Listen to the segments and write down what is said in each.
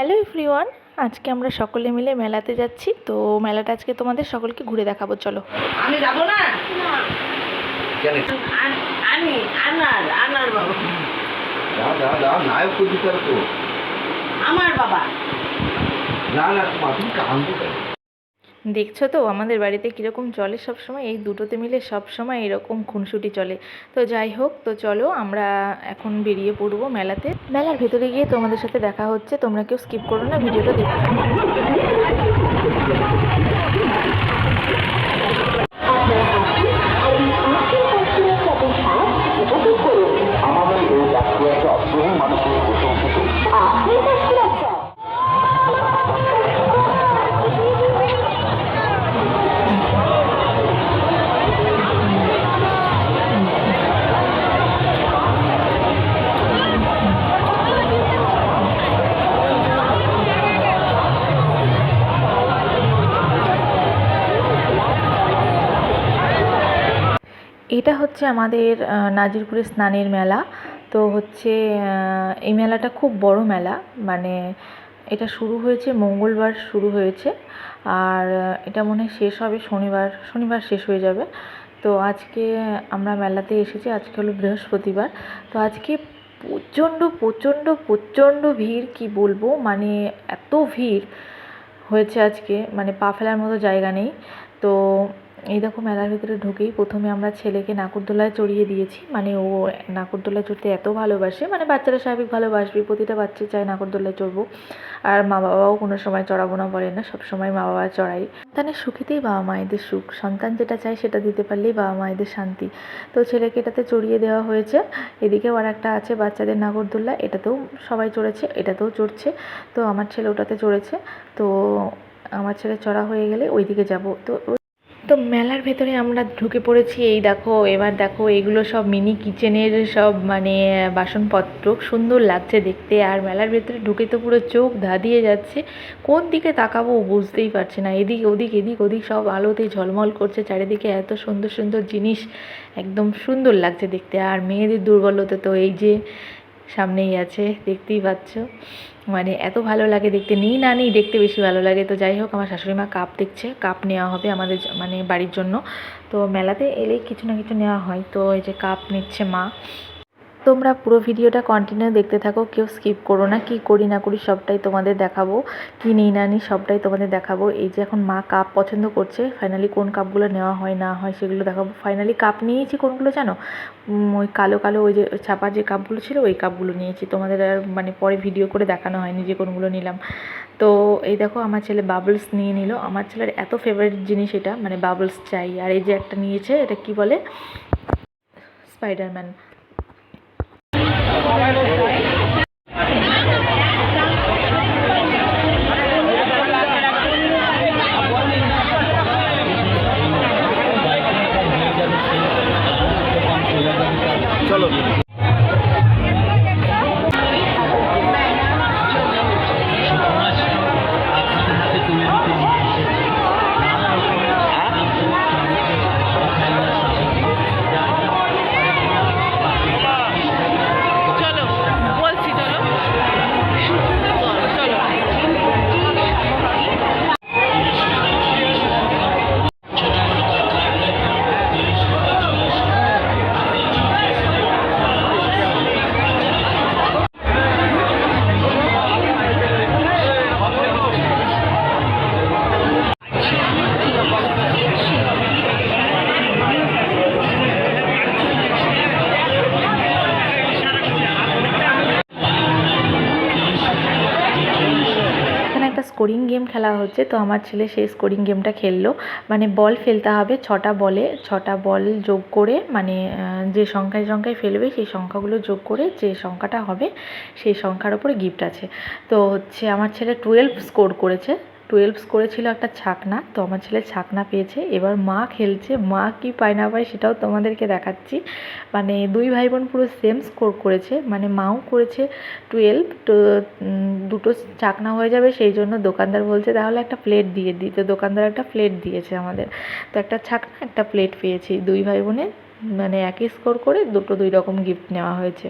Hello everyone আজকে আমরা সকলে মিলে মেলাতে যাচ্ছি। তো মেলাটা আজকে তোমাদের সকলকে ঘুরে দেখাবো চলো। আমি যাব না? আমি আনার আনার বাবা। যা যা যা নায়ক তো আমার বাবা। না না তুমি কান্দো কেন? দেখছ তো, আমাদের বাড়িতে কীরকম চলে সব সময় এই দুটোতে মিলে সব সময় এরকম খুনসুটি চলে। তো যাই হোক, তো চলো আমরা এখন বেরিয়ে পড়ব মেলাতে। মেলার ভেতরে গিয়ে তোমাদের সাথে দেখা হচ্ছে, তোমরা কেউ স্কিপ করো না, ভিডিওটা দেখতে এটা হচ্ছে আমাদের আহ, নাজিরপুরের স্নানের মেলা। তো হচ্ছে এই মেলাটা খুব বড় মেলা। মানে এটা শুরু হয়েছে মঙ্গলবার শুরু হয়েছে। আর এটা মনে হয় শেষ হবে শনিবার শনিবার শেষ হয়ে যাবে। তো আজকে আমরা মেলাতে এসেছি আজকে হলো বৃহস্পতিবার। তো আজকে প্রচণ্ড প্রচণ্ড প্রচণ্ড ভিড় কি বলব? মানে এত ভিড় হয়েছে আজকে। মানে পা ফেলার মতো জায়গা নেই। তো এই দেখো মেলার ভিতরে ঢুকেই প্রথমে আমরা ছেলেকে নাগরদোলায় চড়িয়ে দিয়েছি। মানে ও নাগরদোলায় চড়তে এত ভালোবাসে। মানে বাচ্চারা স্বাভাবিক ভালোবাসবে, প্রতিটা বাচ্চা চায় নাগরদোলায় চড়বো। আর মা বাবাও কোনো সময় চড়াবো না বলে না, সব সময় মা বাবা চড়াই। সন্তানের সুখেতেই বাবা মায়েদের সুখ। সন্তান যেটা চায় সেটা দিতে পারলেই বাবা মায়েদের শান্তি। তো ছেলেকে এটাতে চড়িয়ে দেওয়া হয়েছে। এদিকেও আর একটা আছে বাচ্চাদের নাগরদোল্লা এটাতেও সবাই চড়েছে, এটাতেও চড়ছে। তো আমার ছেলে ওটাতে চড়েছে। তো আমার ছেলে চড়া হয়ে গেলে ওইদিকে যাব। তো তো মেলার ভেতরে আমরা ঢুকে পড়েছি, এই দেখো, এবার দেখো, এগুলো সব মিনি কিচেনের সব মানে বাসনপত্র। সুন্দর লাগছে দেখতে, আর মেলার ভেতরে ঢুকে তো পুরো চোখ ধাঁধিয়ে যাচ্ছে। কোন দিকে তাকাবো বুঝতেই পারছি না, এদিক ওদিক এদিক ওদিক সব আলোতে ঝলমল করছে, চারিদিকে এত সুন্দর সুন্দর জিনিস, একদম সুন্দর লাগছে দেখতে। আর মেয়েদের দুর্বলতা তো এই যে সামনেই আছে, দেখতেই পাচ্ছ। মানে এত ভালো লাগে দেখতে, নিই না নিই দেখতে বেশি ভালো লাগে। তো যাই হোক, আমার শাশুড়ি মা কাপ দেখছে, কাপ নেওয়া হবে আমাদের মানে বাড়ির জন্য। তো মেলাতে এলেই কিছু না কিছু নেওয়া হয়। তো এই যে কাপ নিচ্ছে মা। তোমরা পুরো ভিডিওটা কন্টিনিউ দেখতে থাকো, কেউ স্কিপ করো না, কি করি না করি সবটাই তোমাদের দেখাবো, কি নিই না নিই সবটাই তোমাদের দেখাবো। এই যে এখন মা কাপ পছন্দ করছে ফাইনালি কোন কাপগুলো নেওয়া হয়, না হয় সেগুলো দেখাবো। ফাইনালি কাপ নিয়েছি কোনগুলো জানো? ওই কালো কালো ওই যে ছাপার যে কাপগুলো ছিল, ওই কাপগুলো নিয়েছি। তোমাদের আর মানে পরে ভিডিও করে দেখানো হয়নি যে কোনগুলো নিলাম। তো এই দেখো আমার ছেলে বাবলস নিয়ে নিল। আমার ছেলের এত ফেভারিট জিনিস এটা মানে বাবলস চাই। আর এই যে একটা নিয়েছে, এটা কি বলে? স্পাইডারম্যান চলো একটা স্কোরিং গেম খেলা হচ্ছে, তো আমার ছেলে সেই স্কোরিং গেমটা খেললো। মানে বল ফেলতে হবে ছটা বলে, ছটা বল যোগ করে মানে যে সংখ্যায় সংখ্যায় ফেলবে সেই সংখ্যাগুলো যোগ করে যে সংখ্যাটা হবে, সেই সংখ্যার ওপরে গিফট আছে। তো হচ্ছে আমার ছেলে টুয়েলভ স্কোর করেছে। টুয়েলভ করেছিল একটা ছাকনা, তো আমার ছেলে ছাকনা পেয়েছে। এবার মা খেলছে, মা কি পায় না পায় সেটাও তোমাদেরকে দেখাচ্ছি। মানে দুই ভাই বোন পুরো সেম স্কোর করেছে মানে মাও করেছে টুয়েলভ তো দুটো চাকনা হয়ে যাবে, সেই জন্য দোকানদার বলছে, তাহলে একটা প্লেট দিয়ে দিই তো দোকানদার একটা প্লেট দিয়েছে আমাদের। তো একটা ছাকনা, একটা প্লেট পেয়েছি। দুই ভাই বোনের মানে একই স্কোর করে দুটো দুই রকম গিফট নেওয়া হয়েছে।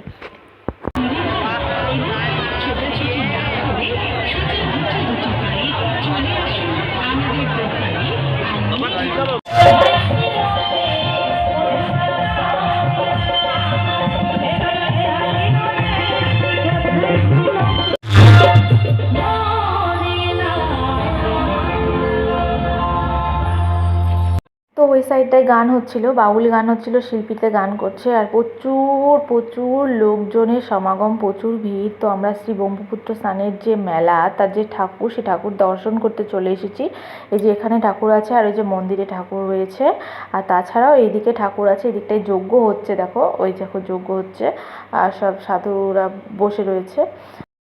ওই সাইডটায় গান হচ্ছিল, বাউল গান হচ্ছিল শিল্পীতে গান করছে আর প্রচুর প্রচুর লোকজনের সমাগম, প্রচুর ভিড়। তো আমরা শ্রী ব্রহ্মপুত্র স্নানের যে মেলা, তার যে ঠাকুর, সে ঠাকুর দর্শন করতে চলে এসেছি। এই যে এখানে ঠাকুর আছে আর ওই যে মন্দিরে ঠাকুর রয়েছে। আর তাছাড়াও এইদিকে ঠাকুর আছে, এদিকটায় যজ্ঞ হচ্ছে, দেখো, ওই দেখো যজ্ঞ হচ্ছে। আর সব সাধুরা বসে রয়েছে।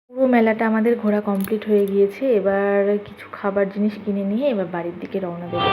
পুরো মেলাটা আমাদের ঘোরা কমপ্লিট হয়ে গিয়েছে। এবার কিছু খাবার জিনিস কিনে নিয়ে এবার বাড়ির দিকে রওনা দেবো।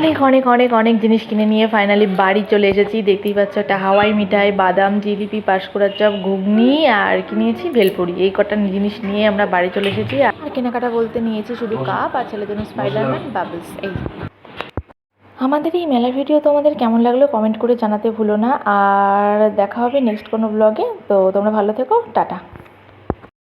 অনেক অনেক অনেক অনেক জিনিস কিনে নিয়ে ফাইনালি বাড়ি চলে এসেছি। দেখতেই পাচ্ছ একটা হাওয়াই মিঠাই বাদাম জিলিপি পাঁশকুড়ার চপ ঘুগনি আর কি নিয়েছি? ভেলপুরি। এই কটা জিনিস নিয়ে আমরা বাড়ি চলে এসেছি। আর কেনাকাটা বলতে নিয়েছি শুধু কাপ আর ছেলের জন্য স্পাইডারম্যান বাবলস এই। আমাদের এই মেলার ভিডিও তোমাদের কেমন লাগল কমেন্ট করে জানাতে ভুলো না। আর দেখা হবে নেক্সট কোনো ব্লগে তো তোমরা ভালো থেকো টাটা।